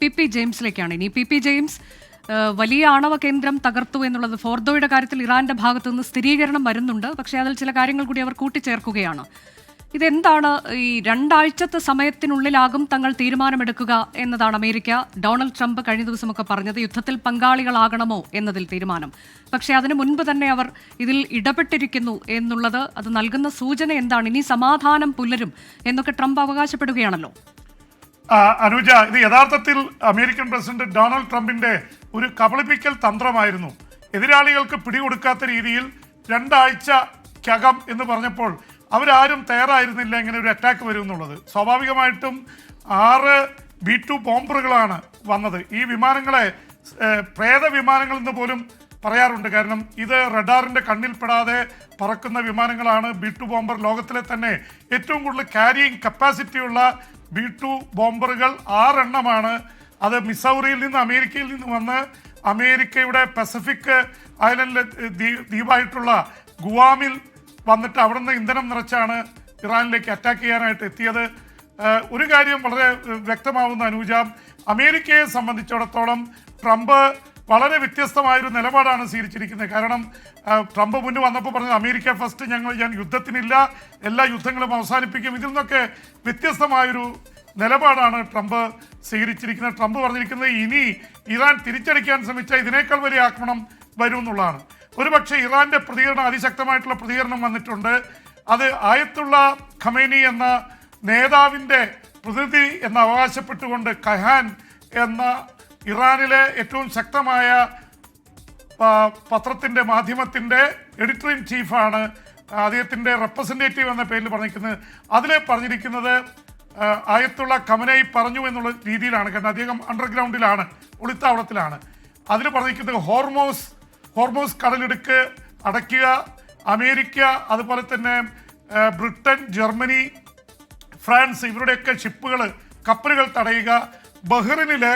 P P ജെയിംസിലേക്കാണ്. ഇനി P P James വലിയ ആണവ കേന്ദ്രം തകർത്തു എന്നുള്ളത് ഫോർദോയുടെ കാര്യത്തിൽ ഇറാന്റെ ഭാഗത്തു നിന്ന് സ്ഥിരീകരണം വരുന്നുണ്ട്. പക്ഷേ അതിൽ ചില കാര്യങ്ങൾ കൂടി അവർ കൂട്ടിച്ചേർക്കുകയാണ്. ഇതെന്താണ് ഈ രണ്ടാഴ്ചത്തെ സമയത്തിനുള്ളിലാകും തങ്ങൾ തീരുമാനമെടുക്കുക എന്നതാണ് അമേരിക്ക? ഡൊണാൾഡ് ട്രംപ് കഴിഞ്ഞ ദിവസമൊക്കെ പറഞ്ഞത് യുദ്ധത്തിൽ പങ്കാളികളാകണമോ എന്നതിൽ തീരുമാനം. പക്ഷേ അതിനു മുൻപ് തന്നെ അവർ ഇതിൽ ഇടപെട്ടിരിക്കുന്നു എന്നുള്ളത് അത് നൽകുന്ന സൂചന എന്താണ്? ഇനി സമാധാനം പുലരും എന്നൊക്കെ ട്രംപ് അവകാശപ്പെടുകയാണല്ലോ. അനുജ ഇത് യഥാർത്ഥത്തിൽ അമേരിക്കൻ പ്രസിഡന്റ് ഡൊണാൾഡ് ട്രംപിന്റെ ഒരു കബളിപ്പിക്കൽ തന്ത്രമായിരുന്നു. എതിരാളികൾക്ക് പിടികൊടുക്കാത്ത രീതിയിൽ രണ്ടാഴ്ചക്കകം എന്ന് പറഞ്ഞപ്പോൾ അവരാരും തയ്യാറായിരുന്നില്ല ഇങ്ങനെ ഒരു അറ്റാക്ക് വരും എന്നുള്ളത്. സ്വാഭാവികമായിട്ടും ആറ് ബി ടു ബോംബറുകളാണ് വന്നത്. ഈ വിമാനങ്ങളെ പ്രേത വിമാനങ്ങൾ എന്ന് പോലും പറയാറുണ്ട്. കാരണം ഇത് റഡാറിന്റെ കണ്ണിൽപ്പെടാതെ പറക്കുന്ന വിമാനങ്ങളാണ് ബി ടു ബോംബർ ലോകത്തിലെ തന്നെ ഏറ്റവും കൂടുതൽ ക്യാരിയിങ് കപ്പാസിറ്റിയുള്ള ബി ടു ബോംബറുകൾ ആറെണ്ണമാണ്. അത് മിസൗറിയിൽ നിന്ന് അമേരിക്കയിൽ നിന്ന് വന്ന് അമേരിക്കയുടെ പസഫിക് ഐലൻഡിലെ ദ്വീ- ദ്വീപായിട്ടുള്ള ഗുവാമിൽ വന്നിട്ട് അവിടെ നിന്ന് ഇന്ധനം നിറച്ചാണ് ഇറാനിലേക്ക് അറ്റാക്ക് ചെയ്യാനായിട്ട് എത്തിയത്. ഒരു കാര്യം വളരെ വ്യക്തമാവുന്ന അനുജ. അമേരിക്കയെ സംബന്ധിച്ചിടത്തോളം ട്രംപ് വളരെ വ്യത്യസ്തമായൊരു നിലപാടാണ് സ്വീകരിച്ചിരിക്കുന്നത്. കാരണം ട്രംപ് മുന്നിൽ വന്നപ്പോൾ പറഞ്ഞത് അമേരിക്ക ഫസ്റ്റ് ഞങ്ങൾ ഞാൻ യുദ്ധത്തിനില്ല എല്ലാ യുദ്ധങ്ങളും അവസാനിപ്പിക്കും. ഇതിൽ നിന്നൊക്കെ വ്യത്യസ്തമായൊരു നിലപാടാണ് ട്രംപ് സ്വീകരിച്ചിരിക്കുന്നത്. ട്രംപ് പറഞ്ഞിരിക്കുന്നത് ഇനി ഇറാൻ തിരിച്ചടിക്കാൻ ശ്രമിച്ചാൽ ഇതിനേക്കാൾ വലിയ ആക്രമണം വരും എന്നുള്ളതാണ്. ഒരുപക്ഷെ ഇറാന്റെ പ്രതികരണം അതിശക്തമായിട്ടുള്ള പ്രതികരണം വന്നിട്ടുണ്ട്. അത് ആയത്തുള്ള ഖമേനി എന്ന നേതാവിന്റെ പ്രതിനിധി എന്ന് അവകാശപ്പെട്ടുകൊണ്ട് കഹാൻ എന്ന ഇറാനിലെ ഏറ്റവും ശക്തമായ പത്രത്തിന്റെ മാധ്യമത്തിന്റെ എഡിറ്റർ ഇൻ ചീഫാണ് അദ്ദേഹത്തിന്റെ റെപ്രസെന്റേറ്റീവ് എന്ന പേരിൽ പറഞ്ഞിരിക്കുന്നത്. അതിൽ പറഞ്ഞിരിക്കുന്നത് ആയത്തുള്ള കമനൈ പറഞ്ഞു എന്നുള്ള രീതിയിലാണ്. കാരണം അദ്ദേഹം അണ്ടർഗ്രൗണ്ടിലാണ് ഒളിത്താവളത്തിലാണ്. അതിൽ പറഞ്ഞിരിക്കുന്നത് ഹോർമോസ് ഹോർമോസ് കടലിടുക്ക് അടയ്ക്കുക അമേരിക്ക അതുപോലെ തന്നെ ബ്രിട്ടൻ ജർമ്മനി ഫ്രാൻസ് ഇവരുടെയൊക്കെ ഷിപ്പുകൾ കപ്പലുകൾ തടയുക ബഹ്റിനിലെ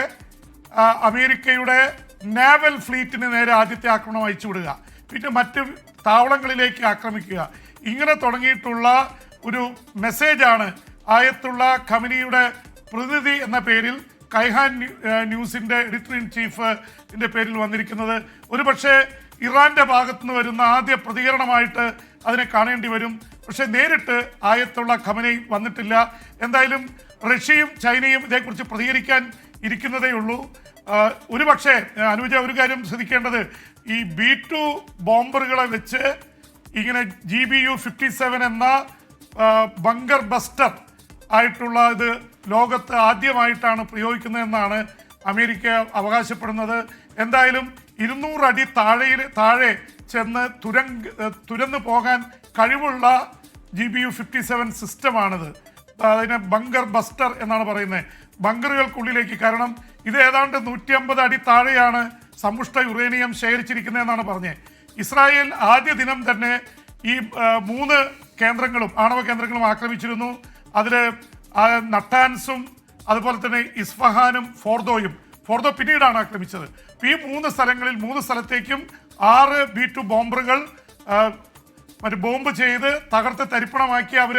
അമേരിക്കയുടെ നേവൽ ഫ്ലീറ്റിന് നേരെ ആദ്യത്തെ ആക്രമണം അയച്ചു വിടുക. പിന്നെ മറ്റ് താവളങ്ങളിലേക്ക് ആക്രമിക്കുക. ഇങ്ങനെ തുടങ്ങിയിട്ടുള്ള ഒരു മെസ്സേജാണ് ആയത്തുള്ള ഖമനിയുടെ പ്രതിനിധി എന്ന പേരിൽ കൈഹാൻ ന്യൂസിന്റെ എഡിറ്റർ ഇൻ ചീഫിന്റെ പേരിൽ വന്നിരിക്കുന്നത്. ഒരുപക്ഷെ ഇറാന്റെ ഭാഗത്തുനിന്ന് വരുന്ന ആദ്യ പ്രതികരണമായിട്ട് അതിനെ കാണേണ്ടി വരും. പക്ഷെ നേരിട്ട് ആയത്തുള്ള ഖമനയും വന്നിട്ടില്ല. എന്തായാലും റഷ്യയും ചൈനയും ഇതേക്കുറിച്ച് പ്രതികരിക്കാൻ ഇരിക്കുന്നതേ ഉള്ളൂ. ഒരു പക്ഷേ അനുജ ഒരു കാര്യം ശ്രദ്ധിക്കേണ്ടത്. ഈ ബി ടു ബോംബറുകളെ വെച്ച് ഇങ്ങനെ G B U fifty seven എന്ന ബങ്കർ ബസ്റ്റർ ആയിട്ടുള്ള ഇത് ലോകത്ത് ആദ്യമായിട്ടാണ് പ്രയോഗിക്കുന്നതെന്നാണ് അമേരിക്ക അവകാശപ്പെടുന്നത്. എന്തായാലും ഇരുന്നൂറ് അടി താഴെയിൽ താഴെ ചെന്ന് തുരങ്ക് തുരന്ന് പോകാൻ കഴിവുള്ള G B U fifty seven സിസ്റ്റമാണിത് അതിനെ ബങ്കർ ബസ്റ്റർ എന്നാണ് പറയുന്നത്. ബങ്കറുകൾക്കുള്ളിലേക്ക് കാരണം ഇത് ഏതാണ്ട് നൂറ്റി അമ്പത് അടി താഴെയാണ് സമ്പുഷ്ട യുറേനിയം ശേഖരിച്ചിരിക്കുന്നതെന്നാണ് പറഞ്ഞത്. ഇസ്രായേൽ ആദ്യ ദിനം തന്നെ ഈ മൂന്ന് കേന്ദ്രങ്ങളും ആണവ കേന്ദ്രങ്ങളും ആക്രമിച്ചിരുന്നു. അതിൽ നട്ടാൻസും അതുപോലെ തന്നെ ഇസ്ഫഹാനും ഫോർദോയും. ഫോർദോ പിന്നീടാണ് ആക്രമിച്ചത്. ഈ മൂന്ന് സ്ഥലങ്ങളിൽ മൂന്ന് സ്ഥലത്തേക്കും ആറ് ബി ടു ബോംബറുകൾ മറ്റ് ബോംബ് ചെയ്ത് തകർത്ത് തരിപ്പണമാക്കി അവർ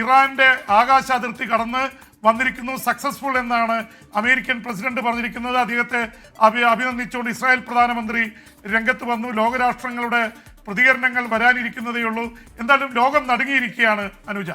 ഇറാന്റെ ആകാശ അതിർത്തി കടന്ന് വന്നിരിക്കുന്നു. സക്സസ്ഫുൾ എന്നാണ് അമേരിക്കൻ പ്രസിഡന്റ് പറഞ്ഞിരിക്കുന്നത്. അദ്ദേഹത്തെ അഭി അഭിനന്ദിച്ചുകൊണ്ട് ഇസ്രായേൽ പ്രധാനമന്ത്രി രംഗത്ത് വന്നു. ലോകരാഷ്ട്രങ്ങളുടെ പ്രതികരണങ്ങൾ വരാനിരിക്കുന്നതേയുള്ളൂ. എന്തായാലും ലോകം നടുങ്ങിയിരിക്കുകയാണ് അനുജ.